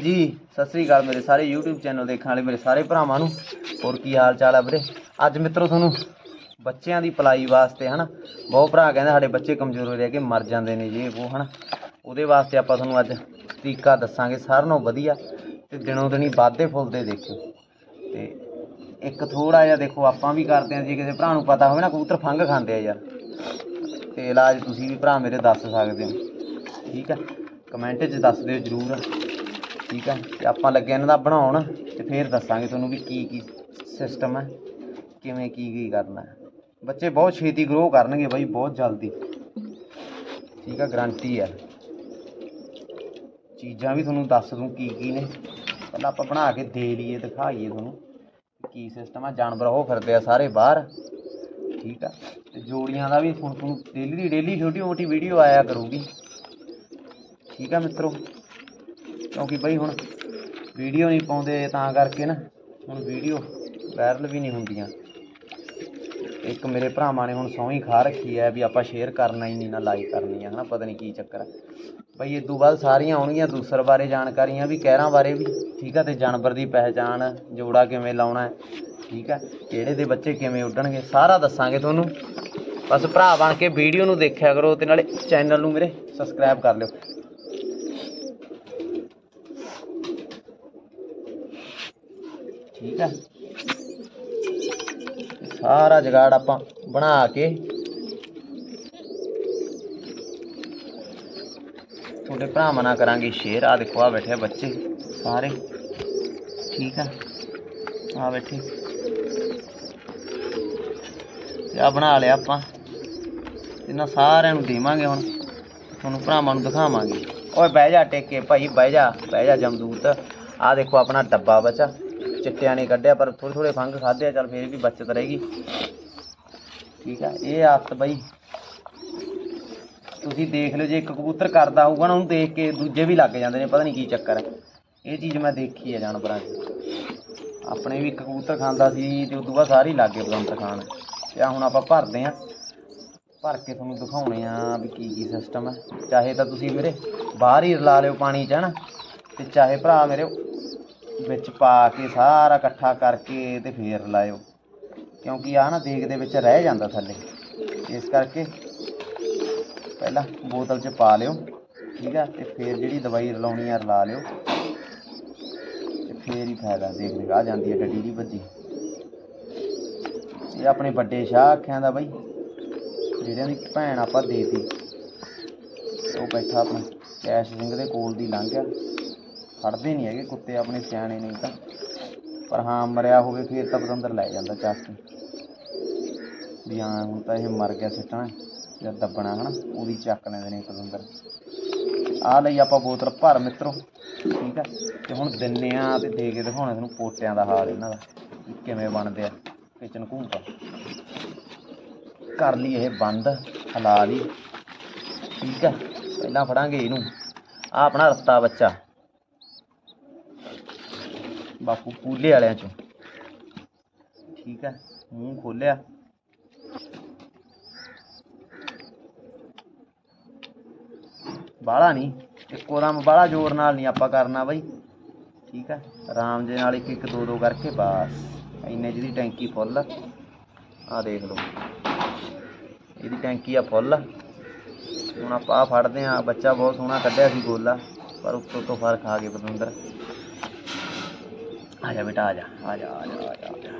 ਜੀ, ਸਤਿ ਸ੍ਰੀ ਅਕਾਲ ਮੇਰੇ ਸਾਰੇ YouTube ਚੈਨਲ ਦੇਖਣ ਵਾਲੇ, ਮੇਰੇ ਸਾਰੇ ਭਰਾਵਾਂ ਨੂੰ। ਹੋਰ ਕੀ ਹਾਲ ਚਾਲ ਆ ਵੀਰੇ? ਅੱਜ ਮਿੱਤਰੋ ਤੁਹਾਨੂੰ ਬੱਚਿਆਂ ਦੀ ਪਲਾਈ ਵਾਸਤੇ, ਹਨਾ? ਬਹੁਤ ਭਰਾ ਕਹਿੰਦੇ ਸਾਡੇ ਬੱਚੇ ਕਮਜ਼ੋਰ ਹੋ ਰਹੇ ਕਿ ਮਰ ਜਾਂਦੇ ਨੇ ਜੀ ਉਹ, ਹਨਾ? ਉਹਦੇ ਵਾਸਤੇ ਆਪਾਂ ਤੁਹਾਨੂੰ ਅੱਜ ਤਰੀਕਾ ਦੱਸਾਂਗੇ, ਸਾਰਿਆਂ ਨਾਲੋਂ ਵਧੀਆ ਤੇ ਦਿਨੋਂ ਦਿਨੀ ਵਾਧੇ ਫੁੱਲਦੇ ਦੇਖਿਓ। ਤੇ ਇੱਕ ਥੋੜਾ ਜਿਹਾ ਦੇਖੋ, ਆਪਾਂ ਵੀ ਕਰਦੇ ਹਾਂ, ਜੇ ਕਿਸੇ ਭਰਾ ਨੂੰ ਪਤਾ ਹੋਵੇ ਨਾ, ਕਬੂਤਰ ਫੰਗ ਖਾਂਦੇ ਆ ਯਾਰ। ਤੇ ਇਲਾਜ ਤੁਸੀਂ ਵੀ ਭਰਾ ਮੇਰੇ ਦੱਸ ਸਕਦੇ ਹੋ। ਠੀਕ ਆ? ਕਮੈਂਟ 'ਚ ਦੱਸ ਦਿਓ ਜਰੂਰ। ਠੀਕ ਹੈ ਤੇ ਆਪਾਂ ਲੱਗੇ ਇਹਨਾਂ ਦਾ ਬਣਾਉਣ ਤੇ ਫਿਰ ਦੱਸਾਂਗੇ ਤੁਹਾਨੂੰ ਵੀ ਕੀ ਕੀ ਸਿਸਟਮ ਹੈ ਕਿਵੇਂ ਕੀ ਕੀ ਕਰਨਾ ਹੈ। ਬੱਚੇ ਬਹੁਤ ਛੇਤੀ ਗਰੋ ਕਰਨਗੇ ਬਾਈ, ਬਹੁਤ ਜਲਦੀ। ਠੀਕ ਆ ਗਰੰਟੀ ਹੈ ਚੀਜ਼ਾਂ ਵੀ ਤੁਹਾਨੂੰ ਦੱਸ ਦੂੰ ਕੀ ਕੀ ਨੇ। ਪਹਿਲਾਂ ਆਪਾਂ ਬਣਾ ਕੇ ਦੇ ਲਈਏ, ਦਿਖਾਈਏ ਤੁਹਾਨੂੰ ਕੀ ਸਿਸਟਮ ਆ। ਜਾਨਵਰ ਉਹ ਫਿਰਦੇ ਆ ਸਾਰੇ ਬਾਹਰ। ਠੀਕ ਆ? ਤੇ ਜੋੜੀਆਂ ਦਾ ਵੀ ਹੁਣ ਤੁਹਾਨੂੰ ਡੇਲੀ ਦੀ ਡੇਲੀ ਛੋਟੀ ਮੋਟੀ ਵੀਡੀਓ ਆਇਆ ਕਰੂਗੀ। ਠੀਕ ਆ ਮਿੱਤਰੋ? ਕਿਉਂਕਿ ਬਈ ਹੁਣ ਵੀਡੀਓ ਨਹੀਂ ਪਾਉਂਦੇ, ਤਾਂ ਕਰਕੇ ਨਾ ਹੁਣ ਵੀਡੀਓ ਵਾਇਰਲ ਵੀ ਨਹੀਂ ਹੁੰਦੀਆਂ। ਇੱਕ ਮੇਰੇ ਭਰਾਵਾਂ ਨੇ ਹੁਣ ਸਹੁੰ ਹੀ ਖਾ ਰੱਖੀ ਹੈ ਵੀ ਆਪਾਂ ਸ਼ੇਅਰ ਕਰਨਾ ਹੀ ਨਹੀਂ, ਨਾ ਲਾਈਕ ਕਰਨੀ ਹੈ ਹਨਾ, ਪਤਾ ਨਹੀਂ ਕੀ ਚੱਕਰ ਹੈ ਬਈ ਇਹ ਤੋਂ ਬਾਅਦ ਸਾਰੀਆਂ ਆਉਣਗੀਆਂ, ਦੂਸਰ ਬਾਰੇ ਜਾਣਕਾਰੀਆਂ ਵੀ, ਕਹਿਰਾਂ ਬਾਰੇ ਵੀ, ਠੀਕ ਆ, ਤੇ ਜਾਨਵਰ ਦੀ ਪਹਿਚਾਣ, ਜੋੜਾ ਕਿਵੇਂ ਲਾਉਣਾ ਹੈ, ਠੀਕ ਆ, ਕਿਹੜੇ ਦੇ ਬੱਚੇ ਕਿਵੇਂ ਉੱਡਣਗੇ, ਸਾਰਾ ਦੱਸਾਂਗੇ ਤੁਹਾਨੂੰ। ਬਸ ਭਰਾ ਬਣ ਕੇ ਵੀਡੀਓ ਨੂੰ ਦੇਖਿਆ ਕਰੋ, ਤੇ ਨਾਲੇ ਚੈਨਲ ਨੂੰ ਮੇਰੇ ਸਬਸਕ੍ਰਾਈਬ ਕਰ ਲਿਓ। ਠੀਕ ਆ। ਸਾਰਾ ਜਗਾੜ ਆਪਾਂ ਬਣਾ ਕੇ ਤੁਹਾਡੇ ਭਰਾਵਾਂ ਨਾਲ ਕਰਾਂਗੇ ਸ਼ੇਅਰ ਆ ਦੇਖੋ ਆ ਬੈਠੇ ਬੱਚੇ ਸਾਰੇ। ਠੀਕ ਆ। ਆ ਬੈਠੇ। ਤੇ ਆ ਬਣਾ ਲਿਆ ਆਪਾਂ। ਇਹਨਾਂ ਸਾਰਿਆਂ ਨੂੰ ਦੇਵਾਂਗੇ ਹੁਣ। ਤੁਹਾਨੂੰ ਭਰਾਵਾਂ ਨੂੰ ਦਿਖਾਵਾਂਗੇ। ਓਏ ਬਹਿ ਜਾ ਟੇਕੇ, ਭਾਈ ਬਹਿ ਜਾ ਬਹਿ ਜਾ ਜਮਦੂਤ। ਆ ਦੇਖੋ ਆਪਣਾ ਡੱਬਾ ਬਚਾ। ਚਿੱਟਿਆਂ ਨੇ ਕੱਢਿਆ, ਪਰ ਥੋੜੇ ਥੋੜੇ ਫੰਗ ਖਾਦੇ ਆ, ਚੱਲ ਫੇਰ ਵੀ ਬਚਤ ਰਹੇਗੀ। ਠੀਕ ਆ, ਇਹ ਆਦਤ ਬਈ। ਤੁਸੀਂ ਦੇਖ ਲਿਓ, ਜੇ ਇੱਕ ਕਬੂਤਰ ਕਰਦਾ ਹੋਊਗਾ ਨਾ, ਉਹਨੂੰ ਦੇਖ ਕੇ ਦੂਜੇ ਵੀ ਲੱਗ ਜਾਂਦੇ ਨੇ, ਪਤਾ ਨਹੀਂ ਕੀ ਚੱਕਰ ਹੈ ਇਹ ਚੀਜ਼ ਮੈਂ ਦੇਖੀ ਹੈ ਜਾਨਵਰਾਂ 'ਚ। ਆਪਣੇ ਵੀ ਇੱਕ ਕਬੂਤਰ ਖਾਂਦਾ ਸੀ, ਤੇ ਉਦੋਂ ਬਾਅਦ ਸਾਰੇ ਹੀ ਲੱਗ ਗਏ ਬਦੰਤਰ ਖਾਣ। ਤੇ ਹੁਣ ਆਪਾਂ ਭਰਦੇ ਆਂ। ਭਰ ਕੇ ਤੁਹਾਨੂੰ ਦਿਖਾਉਣੇ ਆ ਵੀ ਕੀ ਕੀ ਸਿਸਟਮ ਹੈ ਚਾਹੇ ਤਾਂ ਤੁਸੀਂ ਮੇਰੇ ਬਾਹਰ ਹੀ ਰਲਾ ਲਿਓ ਪਾਣੀ 'ਚ, ਹਨਾ। ਤੇ ਚਾਹੇ ਭਰਾ ਮੇਰੇ ਵਿੱਚ ਪਾ ਕੇ ਸਾਰਾ ਇਕੱਠਾ ਕਰਕੇ ਤੇ ਫੇਰ ਲਾਇਓ। ਕਿਉਂਕਿ ਆ ਨਾ ਦੇਗ ਦੇ ਵਿੱਚ ਰਹਿ ਜਾਂਦਾ ਥੱਲੇ। ਇਸ ਕਰਕੇ ਪਹਿਲਾਂ ਬੋਤਲ 'ਚ ਪਾ ਲਿਓ, ਠੀਕ ਆ? ਤੇ ਫੇਰ ਜਿਹੜੀ ਦਵਾਈ ਰਲਾਉਣੀ ਆ ਰਲਾ ਲਿਓ। ਤੇ ਫੇਰ ਹੀ ਫਾਇਦਾ ਦੇਖ ਦੇਖ ਆ ਜਾਂਦੀ ਹੈ ਡੱਡੀ ਦੀ ਭੱਜੀ। ਇਹ ਆਪਣੇ ਵੱਡੇ ਸ਼ਾਹ ਅੱਖਾਂ ਦਾ ਬਾਈ, ਜਿਹੜਿਆਂ ਦੀ ਭੈਣ ਆਪਾਂ ਦੇਤੀ। ਉਹ ਬੈਠਾ ਆਪਣਾ, ਕੈਸ਼ ਸਿੰਘ ਦੇ ਕੋਲ ਦੀ ਲੰਘ ਗਿਆ। ਫੜਦੇ ਨਹੀਂ ਹੈਗੇ ਕੁੱਤੇ ਆਪਣੇ ਸਿਆਣੇ ਨਹੀਂ ਤਾਂ। ਪਰ ਹਾਂ, ਮਰਿਆ ਹੋਵੇ ਫੇਰ ਤਾਂ ਪਤੰਦਰ ਲੈ ਜਾਂਦਾ ਚੱਕ ਕੇ ਵੀ ਹਾਂ, ਹੁਣ ਤਾਂ ਇਹ ਮਰ ਗਿਆ ਸਿੱਟਣਾ, ਜਾਂ ਦੱਬਣਾ, ਹਨਾ? ਉਹਦੀ ਚੱਕ ਲੈਂਦੇ ਨੇ ਪਤੰਦਰ। ਆ ਲਈ ਆਪਾਂ ਬੋਤਲ ਭਰ ਮਿੱਤਰੋ, ਠੀਕ ਆ? ਤੇ ਹੁਣ ਦਿੰਨੇ ਆ ਤੇ ਦੇ ਕੇ ਦਿਖਾਉਣਾ ਤੁਹਾਨੂੰ ਪੋਟਿਆਂ ਦਾ ਹਾਲ ਇਹਨਾਂ ਦਾ ਕਿਵੇਂ ਬਣਦੇ ਆ। ਕਿਚਨ ਘੂੰਪਾ ਕਰ ਲਈ ਇਹ ਬੰਦ, ਹਲਾ ਲਈ। ਠੀਕ ਆ? ਪਹਿਲਾਂ ਫੜਾਂਗੇ ਇਹਨੂੰ। ਆ ਆਪਣਾ ਰੱਤਾ ਬੱਚਾ। ਬਾਪੂ ਪੂਲੇ ਵਾਲਿਆਂ ਚੋਂ। ਠੀਕ ਹੈ ਮੂੰਹ ਖੋਲਿਆ। ਬਾਹਲਾ ਨਹੀਂ ਇੱਕੋ ਦਮ ਬਾਹਲਾ ਜ਼ੋਰ ਨਾਲ ਨਹੀਂ ਆਪਾਂ ਕਰਨਾ ਬਈ। ਠੀਕ ਹੈ ਆਰਾਮ ਦੇ ਨਾਲ ਇੱਕ ਇੱਕ ਦੋ ਦੋ ਕਰਕੇ ਬਸ, ਇੰਨੇ ਜਿਹਦੀ ਟੈਂਕੀ ਫੁੱਲ। ਆ ਦੇਖ ਲਓ, ਇਹਦੀ ਟੈਂਕੀ ਆ ਫੁੱਲ। ਹੁਣ ਆਪਾਂ ਆਹ ਫੜਦੇ ਆ ਬੱਚਾ ਬਹੁਤ ਸੋਹਣਾ ਕੱਢਿਆ ਸੀ ਗੋਲਾ, ਪਰ ਉੱਤੋਂ ਤੋਂ ਫ਼ਰਕ ਆ ਗਿਆ ਪਤੰਦਰ। ਆ ਜਾ ਬੇਟਾ ਆ ਜਾ ਆ ਜਾ ਆ ਜਾ ਆ ਜਾ, ਆ ਜਾ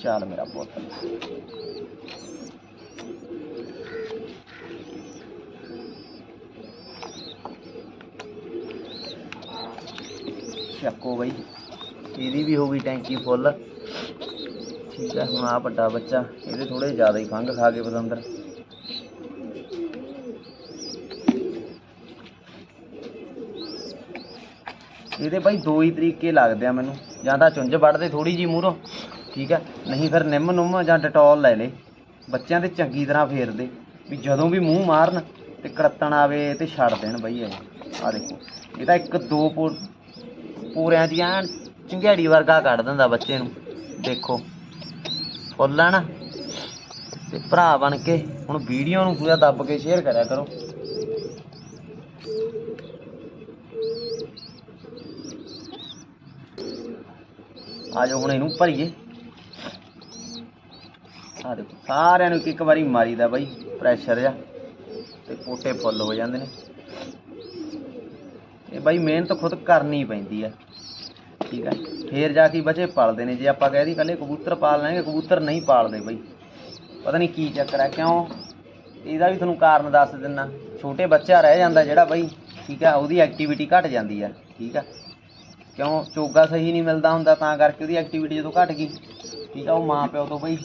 ਚੱਲ ਮੇਰਾ ਪੁੱਤ ਚੱਕੋ ਬਈ ਇਹਦੀ ਵੀ ਹੋ ਗਈ ਟੈਂਕੀ ਫੁੱਲ ਠੀਕ ਹੈ ਹੁਣ ਆ ਵੱਡਾ ਬੱਚਾ ਇਹਦੇ ਥੋੜੇ ਜ਼ਿਆਦਾ ਹੀ ਫੰਗ ਖਾ ਗਏ ਪਤੰਦਰ ਇਹਦੇ ਬਾਈ ਦੋ ਹੀ ਤਰੀਕੇ ਲੱਗਦੇ ਆ ਮੈਨੂੰ। ਜਾਂ ਤਾਂ ਚੁੰਝ ਵੱਢਦੇ ਥੋੜੀ ਜੀ ਮੂਹਰੋਂ ਠੀਕ ਹੈ ਨਹੀਂ ਫਿਰ ਨਿੰਮ ਨੁੰਮ ਜਾਂ ਡਟੋਲ ਲੈ ਲੇ। ਬੱਚਿਆਂ ਦੇ ਚੰਗੀ ਤਰ੍ਹਾਂ ਫੇਰਦੇ। ਵੀ ਜਦੋਂ ਵੀ ਮੂੰਹ ਮਾਰਨ ਤੇ ਕੜੱਤਣ ਆਵੇ ਤੇ ਛੱਡ ਦੇਣ ਬਈ ਇਹ। ਆ ਦੇਖੋ, ਇਹ ਤਾਂ ਇੱਕ ਦੋ ਪੂ, ਪੂਰਿਆਂ ਦੀ ਐਨ ਚੰਗਿਆੜੀ ਵਰਗਾ ਕੱਢ ਦਿੰਦਾ ਬੱਚੇ ਨੂੰ। ਦੇਖੋ ਫੁੱਲ ਹੈ ਨਾ ਤੇ ਭਰਾ ਬਣ ਕੇ ਹੁਣ ਵੀਡੀਓ ਨੂੰ ਪੂਰਾ ਦੱਬ ਕੇ ਸ਼ੇਅਰ ਕਰਿਆ ਕਰੋ। ਆ ਜਾਓ ਹੁਣ ਇਹਨੂੰ ਭਰੀਏ। ਆ ਦੇਖੋ, ਸਾਰਿਆਂ ਨੂੰ ਇੱਕ ਇੱਕ ਵਾਰੀ ਮਾਰੀਦਾ ਬਾਈ ਪ੍ਰੈਸ਼ਰ ਜਾ ਤੇ ਪੋਟੇ ਫੁੱਲ ਹੋ ਜਾਂਦੇ ਨੇ। ਇਹ ਬਾਈ ਮਿਹਨਤ ਖੁਦ ਕਰਨੀ ਪੈਂਦੀ ਆ। ਠੀਕ ਆ? ਫੇਰ ਜਾ ਕੇ ਬਚੇ ਪਾਲਦੇ ਨੇ, ਜੇ ਆਪਾਂ ਕਹਿ ਦੀ ਕੱਲੇ ਕਬੂਤਰ ਪਾਲ ਲੈਣਗੇ, ਕਬੂਤਰ ਨਹੀਂ ਪਾਲਦੇ ਬਾਈ। ਪਤਾ ਨਹੀਂ ਕੀ ਚੱਕਰ ਹੈ ਕਿਉਂ? ਇਹਦਾ ਵੀ ਤੁਹਾਨੂੰ ਕਾਰਨ ਦੱਸ ਦਿੰਨਾ। ਛੋਟੇ ਬੱਚਾ ਰਹਿ ਜਾਂਦਾ ਜਿਹੜਾ ਬਾਈ, ਠੀਕ ਆ? ਉਹਦੀ ਐਕਟੀਵਿਟੀ ਘਟ ਜਾਂਦੀ ਆ, ਠੀਕ ਆ? ਕਿਉਂ ਚੋਗਾ ਸਹੀ ਨਹੀਂ ਮਿਲਦਾ ਹੁੰਦਾ, ਤਾਂ ਕਰਕੇ ਉਹਦੀ ਐਕਟੀਵਿਟੀ ਜਦੋਂ ਘਟ ਗਈ। ਠੀਕ ਆ, ਉਹ ਮਾਂ ਪਿਓ ਤੋਂ ਬਈ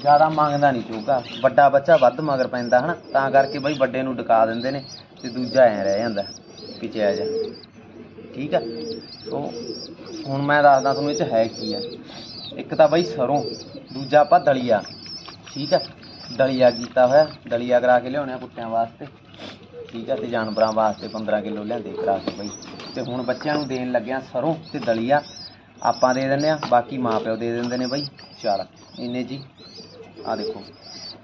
ਜ਼ਿਆਦਾ ਮੰਗਦਾ ਨਹੀਂ ਚੋਗਾ ਵੱਡਾ ਬੱਚਾ ਵੱਧ ਮਗਰ ਪੈਂਦਾ, ਹਨਾ? ਤਾਂ ਕਰਕੇ ਬਈ ਵੱਡੇ ਨੂੰ ਡਕਾ ਦਿੰਦੇ ਨੇ ਤੇ ਦੂਜਾ ਐ ਰਹਿ ਜਾਂਦਾ, ਪਿੱਛੇ ਆ ਜਾ। ਠੀਕ ਆ? ਸੋ, ਹੁਣ ਮੈਂ ਦੱਸਦਾ ਤੁਹਾਨੂੰ ਇਹ ਚ ਹੈ ਕੀ ਆ। ਇੱਕ ਤਾਂ ਬਈ ਸਰੋਂ, ਦੂਜਾ ਆਪਾਂ ਦਲੀਆ। ਠੀਕ ਆ? ਦਲੀਆ ਕੀਤਾ ਹੋਇਆ, ਦਲੀਆ ਕਰਾ ਕੇ ਲਿਆਉਣੇ ਆ ਕੁੱਤਿਆਂ ਵਾਸਤੇ। ਠੀਕ ਆ? ਤੇ ਜਾਨਵਰਾਂ ਵਾਸਤੇ 15 ਕਿਲੋ ਲਿਆਂਦੇ ਕਰਾ ਕੇ ਬਈ। ਤੇ ਹੁਣ ਬੱਚਿਆਂ ਨੂੰ ਦੇਣ ਲੱਗਿਆ ਸਰੋਂ ਤੇ ਦਲੀਆ ਆਪਾਂ ਦੇ ਦਿੰਦੇ ਆ ਬਾਕੀ ਮਾਪਿਓ ਦੇ ਦਿੰਦੇ ਨੇ ਬਈ। ਚੱਲ, ਇੰਨੇ ਜੀ। ਆ ਦੇਖੋ,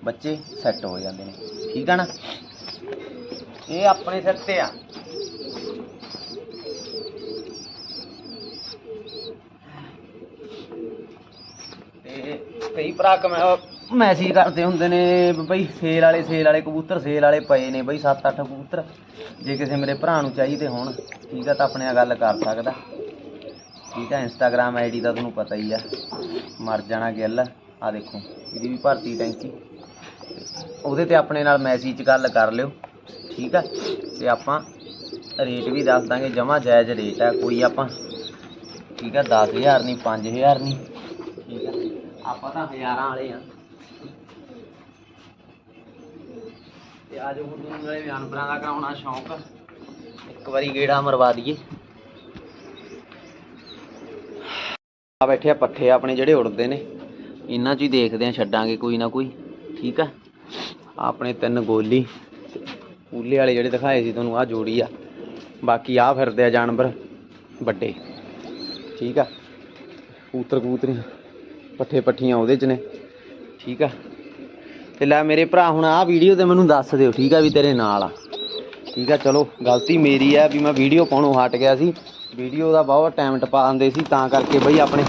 ਬੱਚੇ ਸੈੱਟ ਹੋ ਜਾਂਦੇ ਨੇ। ਠੀਕ ਆ ਨਾ? ਇਹ ਆਪਣੇ ਸਿਰ ਤੇ ਆ। ਤੇ ਕਈ ਭਰਾ ਕਮੈ ਮੈਸੇਜ ਕਰਦੇ ਹੁੰਦੇ ਨੇ ਬਈ ਸੇਲ ਵਾਲੇ ਸੇਲ ਵਾਲੇ ਕਬੂਤਰ, ਸੇਲ ਵਾਲੇ ਪਏ ਨੇ ਬਈ 7-8 ਕਬੂਤਰ। ਜੇ ਕਿਸੇ ਮੇਰੇ ਭਰਾ ਨੂੰ ਚਾਹੀਦੇ ਹੋਣ। ਠੀਕ ਆ, ਤਾਂ ਆਪਣੇ ਨਾਲ ਗੱਲ ਕਰ ਸਕਦਾ। ਠੀਕ ਆ ਇੰਸਟਾਗ੍ਰam ਆਈਡੀ ਦਾ ਤੁਹਾਨੂੰ ਪਤਾ ਹੀ ਆ। ਮਰ ਜਾਣਾ ਗਿੱਲ ਆ ਦੇਖੋ, ਇਹਦੀ ਵੀ ਭਰਤੀ ਟੈਂਕੀ ਉਹਦੇ ਤੇ ਆਪਣੇ ਨਾਲ ਮੈਸੇਜ 'ਚ ਗੱਲ ਕਰ ਲਿਓ, ਠੀਕ ਆ? ਤੇ ਆਪਾਂ ਰੇਟ ਵੀ ਦੱਸ ਦਾਂਗੇ, ਜਮਾ ਜਾਇਜ਼ ਰੇਟ ਆ, ਕੋਈ ਆਪਾਂ, ਠੀਕ ਆ? 10000 ਨਹੀਂ 5000 ਨਹੀਂ, ਠੀਕ ਆ? ਆਪਾਂ ਤਾਂ ਹਜ਼ਾਰਾਂ ਵਾਲੇ ਆ। ਤੇ ਅੱਜ ਹੁਣ ਤੁਹਾਨੂੰ ਨਾਲੇ ਜਾਨਵਰਾਂ ਦਾ ਕਰਾਉਣਾ ਸ਼ੌਂਕ। ਇੱਕ ਵਾਰੀ ਗੇੜਾ ਮਰਵਾ ਦਈਏ। ਆ ਬੈਠੇ ਆ ਪੱਠੇ ਆਪਣੇ ਜਿਹੜੇ ਉੜਦੇ ਨੇ। ਇਹਨਾਂ 'ਚ ਹੀ ਦੇਖਦੇ ਆ, ਛੱਡਾਂਗੇ ਕੋਈ ਨਾ ਕੋਈ। ਠੀਕ ਆ? ਆਪਣੇ ਤਿੰਨ ਗੋਲੀ। ਤੇ ਪੂਲੇ ਵਾਲੇ ਜਿਹੜੇ ਦਿਖਾਏ ਸੀ ਤੁਹਾਨੂੰ ਆ ਜੋੜੀ ਆ। ਬਾਕੀ ਆ ਫਿਰਦੇ ਆ ਜਾਨਵਰ ਵੱਡੇ। ਠੀਕ ਆ? ਕੂਤਰ ਕਬੂਤਰੀਆਂ ਪੱਠੇ ਪੱਠੀਆਂ ਉਹਦੇ 'ਚ ਨੇ। ਠੀਕ ਆ? ਤੇ ਲੈ ਮੇਰੇ ਭਰਾ, ਹੁਣ ਆਹ ਵੀਡੀਓ ਤੇ ਮੈਨੂੰ ਦੱਸ ਦਿਓ, ਠੀਕ ਆ, ਵੀ ਤੇਰੇ ਨਾਲ ਆ। ਠੀਕ ਆ, ਚਲੋ, ਗਲਤੀ ਮੇਰੀ ਆ ਵੀ ਮੈਂ ਵੀਡੀਓ ਪਾਉਣੋਂ ਹਟ ਗਿਆ ਸੀ। ਵੀਡੀਓ ਦਾ ਬਹੁਤ ਟਾਈਮ ਟਪਾ ਦਿੰਦੇ ਸੀ, ਤਾਂ ਕਰਕੇ ਬਈ ਆਪਣੇ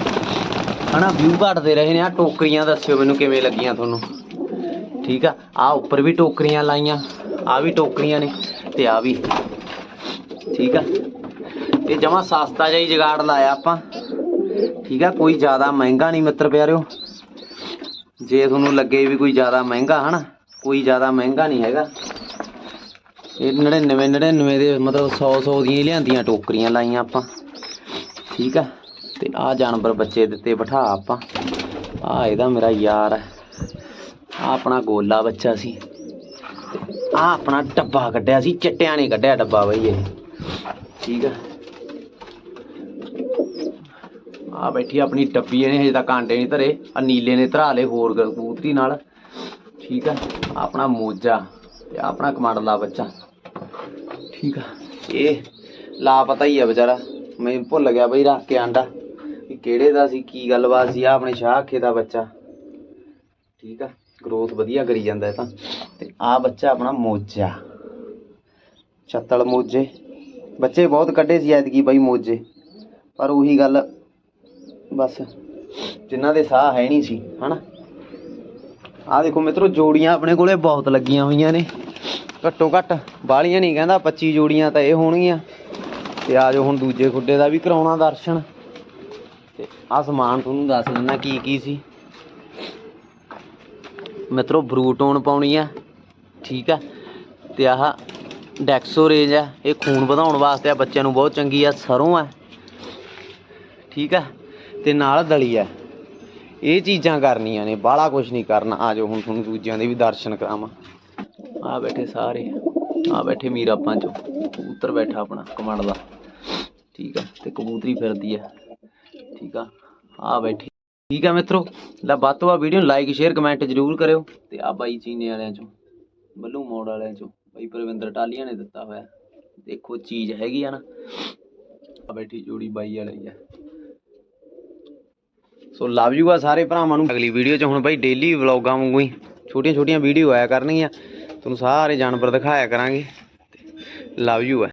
ਹਨਾ ਵਿਊ ਘਟਦੇ ਰਹੇ ਨੇ ਆ। ਟੋਕਰੀਆਂ ਦੱਸਿਓ ਮੈਨੂੰ ਕਿਵੇਂ ਲੱਗੀਆਂ ਤੁਹਾਨੂੰ। ਠੀਕ ਆ ਆ ਉੱਪਰ ਵੀ ਟੋਕਰੀਆਂ ਲਾਈਆਂ, ਆ ਵੀ ਟੋਕਰੀਆਂ ਨੇ ਤੇ ਆ ਵੀ। ਠੀਕ ਆ ਇਹ ਜਮਾ ਸਸਤਾ ਜਿਹਾ ਹੀ ਜਗਾੜ ਲਾਇਆ ਆਪਾਂ। ਠੀਕ ਆ, ਕੋਈ ਜ਼ਿਆਦਾ ਮਹਿੰਗਾ ਨਹੀਂ ਮਿੱਤਰ ਪਿਆਰਿਓ। ਜੇ ਤੁਹਾਨੂੰ ਲੱਗੇ ਵੀ ਕੋਈ ਜ਼ਿਆਦਾ ਮਹਿੰਗਾ, ਹਨਾ, ਕੋਈ ਜ਼ਿਆਦਾ ਮਹਿੰਗਾ ਨਹੀਂ ਹੈਗਾ। ਇਹ 99 99 ਦੇ ਮਤਲਬ 100 100 ਦੀਆਂ ਲਿਆਂਦੀਆਂ ਟੋਕਰੀਆਂ ਲਾਈਆਂ ਆਪਾਂ। ਠੀਕ ਆ? ਤੇ ਆ ਜਾਨਵਰ ਬੱਚੇ ਦਿੱਤੇ ਬਿਠਾ ਆਪਾਂ। ਆ ਇਹਦਾ ਮੇਰਾ ਯਾਰ ਹੈ ਆ ਆਪਣਾ ਗੋਲਾ ਬੱਚਾ ਸੀ। ਆ ਆਪਣਾ ਡੱਬਾ ਕੱਢਿਆ ਸੀ। ਚਿੱਟਿਆਂ ਨੇ ਕੱਢਿਆ ਡੱਬਾ ਬਈ ਇਹ। ਠੀਕ ਆ? ਆ ਬੈਠੀ ਆਪਣੀ ਟੱਪੀ ਇਹਨੇ ਹਜੇ ਤੱਕ ਆਂਡੇ ਨਹੀਂ ਧਰੇ। ਆ ਨੀਲੇ ਨੇ ਧਰਾ ਲਏ ਹੋਰ ਗ- ਕਬੂਤਰੀ ਨਾਲ। ਠੀਕ ਆ? ਆਪਣਾ ਮੋਜਾ ਤੇ ਆਪਣਾ ਕਮਾਂਡਲਾ ਬੱਚਾ। ਠੀਕ ਆ। ਇਹ ਲਾ ਪਤਾ ਹੀ ਆ ਵਿਚਾਰਾ। ਮੈਂ ਭੁੱਲ ਗਿਆ ਬਈ, ਰੱਖ ਕੇ ਆਂਡਾ। ਵੀ ਕਿਹੜੇ ਦਾ ਸੀ, ਕੀ ਗੱਲਬਾਤ ਸੀ ਆ ਆਪਣੇ ਸ਼ਾਹ ਅੱਖੇ ਦਾ ਬੱਚਾ। ਠੀਕ ਆ ਗਰੋਥ ਵਧੀਆ ਕਰੀ ਜਾਂਦਾ ਇਹ ਤਾਂ। ਤੇ ਆ ਬੱਚਾ ਆਪਣਾ ਮੋਜਾ। ਛੱਤਲ ਮੋਜੇ। ਬੱਚੇ ਬਹੁਤ ਕੱਢੇ ਸੀ ਐਤਕੀ ਬਾਈ ਮੋਜੇ। ਪਰ ਉਹੀ ਗੱਲ, ਬਸ, ਜਿਨ੍ਹਾਂ ਦੇ ਸਾਹ ਹੈ ਨਹੀਂ ਸੀ, ਹਨਾ। ਆ ਦੇਖੋ ਮਿੱਤਰੋ, ਜੋੜੀਆਂ ਆਪਣੇ ਕੋਲੇ ਬਹੁਤ ਲੱਗੀਆਂ ਹੋਈਆਂ ਨੇ। ਘੱਟੋ ਘੱਟ ਬਾਲੀਆਂ ਨਹੀਂ ਕਹਿੰਦਾ 25 ਜੋੜੀਆਂ ਤਾਂ ਇਹ ਹੋਣਗੀਆਂ। ਤੇ ਆਜੋ ਹੁਣ ਦੂਜੇ ਖੁੱਡੇ ਦਾ ਵੀ ਕਰਾਉਣਾ ਦਰਸ਼ਨ। ਤੇ ਆ ਸਮਾਨ ਤੁਹਾਨੂੰ ਦੱਸ ਦਿੰਦਾ ਕੀ ਕੀ ਸੀ। ਮਿੱਤਰੋ ਬਰੂਟੋਨ ਪਾਉਣੀ ਆ, ਠੀਕ ਆ। ਤੇ ਆਹ ਡੈਕਸੋ ਰੇਂਜ ਆ, ਇਹ ਖੂਨ ਵਧਾਉਣ ਵਾਸਤੇ ਆ, ਬੱਚਿਆਂ ਨੂੰ ਬਹੁਤ ਚੰਗੀ ਆ, ਸਰੋਂ ਆ, ਠੀਕ ਆ। ਤੇ ਨਾਲ ਦਲੀ ਆ। ਇਹ ਚੀਜ਼ਾਂ ਕਰਨੀਆਂ ਨੇ, ਬਾਹਲਾ ਕੁਝ ਨਹੀਂ ਕਰਨਾ। ਆਜੋ ਹੁਣ ਤੁਹਾਨੂੰ ਦੂਜਿਆਂ ਦੇ ਵੀ ਦਰਸ਼ਨ ਕਰਾਵਾਂ। ਆ ਬੈਠੇ ਸਾਰੇ। ਆ ਬੈਠੇ ਮੀਰਾ ਪੰਜ ਕਬੂਤਰ ਬੈਠਾ ਆਪਣਾ, ਕਮੰਡ ਦਾ। ਠੀਕ ਆ, ਤੇ ਕਬੂਤਰੀ ਫਿਰਦੀ ਆ। ਠੀਕ ਆ ਆ ਬੈਠੀ। ਠੀਕ ਆ ਮਿੱਤਰੋ, ਲੈ ਵੱਧ ਤੋਂ ਵੱਧ ਵੀਡੀਓ ਨੂੰ ਲਾਈਕ ਸ਼ੇਅਰ ਕਮੈਂਟ ਜ਼ਰੂਰ ਕਰਿਓ। ਤੇ ਆ ਬਾਈ ਚੀਨੇ ਵਾਲਿਆਂ ਚੋਂ, ਬੱਲੂ ਮੋੜ ਵਾਲਿਆਂ ਚੋਂ, ਬਾਈ ਪਰਵਿੰਦਰ ਟਾਲੀਆਂ ਨੇ ਦਿੱਤਾ ਹੋਇਆ। ਦੇਖੋ ਚੀਜ਼ ਹੈਗੀ ਆ ਨਾ। ਆ ਬੈਠੀ ਜੋੜੀ ਬਾਈ ਵਾਲੀ ਆ। ਸੋ ਲਵ ਯੂ ਆ ਸਾਰੇ ਭਰਾਵਾਂ ਨੂੰ। ਅਗਲੀ ਵੀਡੀਓ 'ਚ ਹੁਣ ਬਾਈ ਡੇਲੀ ਵਲੌਗਾਂ ਵਾਂਗੂ ਹੀ ਛੋਟੀਆਂ ਛੋਟੀਆਂ ਵੀਡੀਓ ਆਇਆ ਕਰਨਗੀਆਂ। ਤੁਹਾਨੂੰ ਸਾਰੇ ਜਾਨਵਰ ਦਿਖਾਇਆ ਕਰਾਂਗੇ। ਲਵ ਯੂ ਹੈ